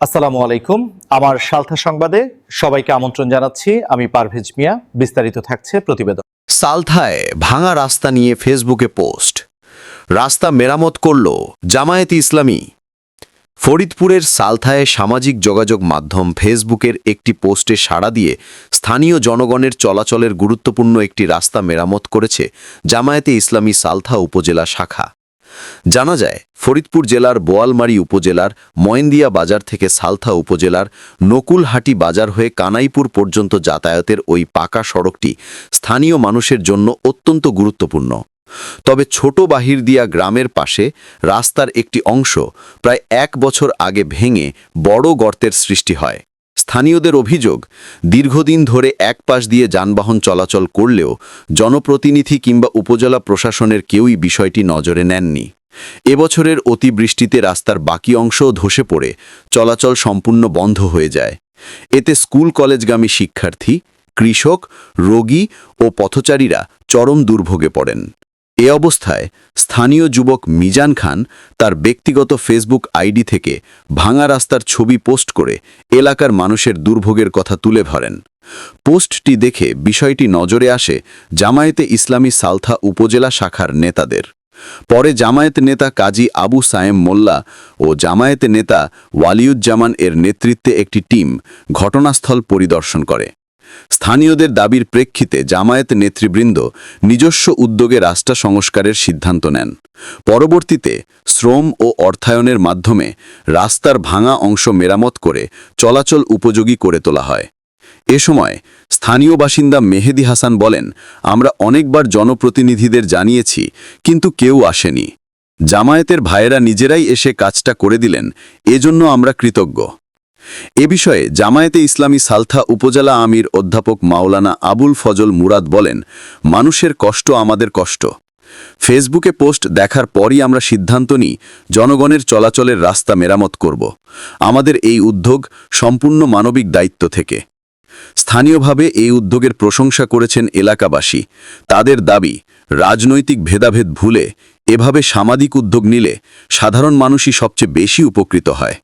আসসালামু আলাইকুম। আমার সালথা সংবাদে সবাইকে আমন্ত্রণ জানাচ্ছি। আমি পারভেজ মিয়া। বিস্তারিত থাকছে প্রতিবেদন। সালথায় ভাঙা রাস্তা নিয়ে ফেসবুকে পোস্ট। রাস্তা মেরামত করল জামায়াতে ইসলামী। ফরিদপুরের সালথায় সামাজিক যোগাযোগ মাধ্যম ফেসবুকের একটি পোস্টে সাড়া দিয়ে স্থানীয় জনগণের চলাচলের গুরুত্বপূর্ণ একটি রাস্তা মেরামত করেছে জামায়াতে ইসলামী সালথা উপজেলা শাখা। জানা যায়, ফরিদপুর জেলার বোয়ালমারী উপজেলার ময়েন্দিয়া বাজার থেকে সালথা উপজেলার নকুলহাটি বাজার হয়ে কানাইপুর পর্যন্ত যাতায়াতের ওই পাকা সড়কটি স্থানীয় মানুষের জন্য অত্যন্ত গুরুত্বপূর্ণ। তবে ছোট বাহিরদিয়া গ্রামের পাশে রাস্তার একটি অংশ প্রায় এক বছর আগে ভেঙে বড় গর্তের সৃষ্টি হয়। স্থানীয়দের অভিযোগ, দীর্ঘদিন ধরে এক পাশ দিয়ে যানবাহন চলাচল করলেও জনপ্রতিনিধি কিংবা উপজেলা প্রশাসনের কেউই বিষয়টি নজরে নেননি। এবছরের অতিবৃষ্টিতে রাস্তার বাকি অংশও ধসে পড়ে, চলাচল সম্পূর্ণ বন্ধ হয়ে যায়। এতে স্কুল কলেজগামী শিক্ষার্থী, কৃষক, রোগী ও পথচারীরা চরম দুর্ভোগে পড়েন। এ অবস্থায় স্থানীয় যুবক মিজান খান তার ব্যক্তিগত ফেসবুক আইডি থেকে ভাঙা রাস্তার ছবি পোস্ট করে এলাকার মানুষের দুর্ভোগের কথা তুলে ধরেন। পোস্টটি দেখে বিষয়টি নজরে আসে জামায়াতে ইসলামী সালথা উপজেলা শাখার নেতাদের। পরে জামায়াত নেতা কাজী আবু সায়েম মোল্লা ও জামায়াত নেতা ওয়ালিউজ্জামান এর নেতৃত্বে একটি টিম ঘটনাস্থল পরিদর্শন করে। স্থানীয়দের দাবির প্রেক্ষিতে জামায়াত নেতৃবৃন্দ নিজস্ব উদ্যোগে রাস্তা সংস্কারের সিদ্ধান্ত নেন। পরবর্তীতে শ্রম ও অর্থায়নের মাধ্যমে রাস্তার ভাঙা অংশ মেরামত করে চলাচল উপযোগী করে তোলা হয়। এ সময় স্থানীয় বাসিন্দা মেহেদি হাসান বলেন, আমরা অনেকবার জনপ্রতিনিধিদের জানিয়েছি, কিন্তু কেউ আসেনি। জামায়াতের ভাইয়েরা নিজেরাই এসে কাজটা করে দিলেন, এজন্য আমরা কৃতজ্ঞ। এ বিষয়ে জামায়াতে ইসলামী সালথা উপজেলা আমির অধ্যাপক মাওলানা আবুল ফজল মুরাদ বলেন, মানুষের কষ্ট আমাদের কষ্ট। ফেসবুকে পোস্ট দেখার পরই আমরা সিদ্ধান্ত নিই, জনগণের চলাচলের রাস্তা মেরামত করব। আমাদের এই উদ্যোগ সম্পূর্ণ মানবিক দায়িত্ব থেকে। স্থানীয়ভাবে এই উদ্যোগের প্রশংসা করেছেন এলাকাবাসী। তাদের দাবি, রাজনৈতিক ভেদাভেদ ভুলে এভাবে সামাজিক উদ্যোগ নিলে সাধারণ মানুষই সবচেয়ে বেশি উপকৃত হয়।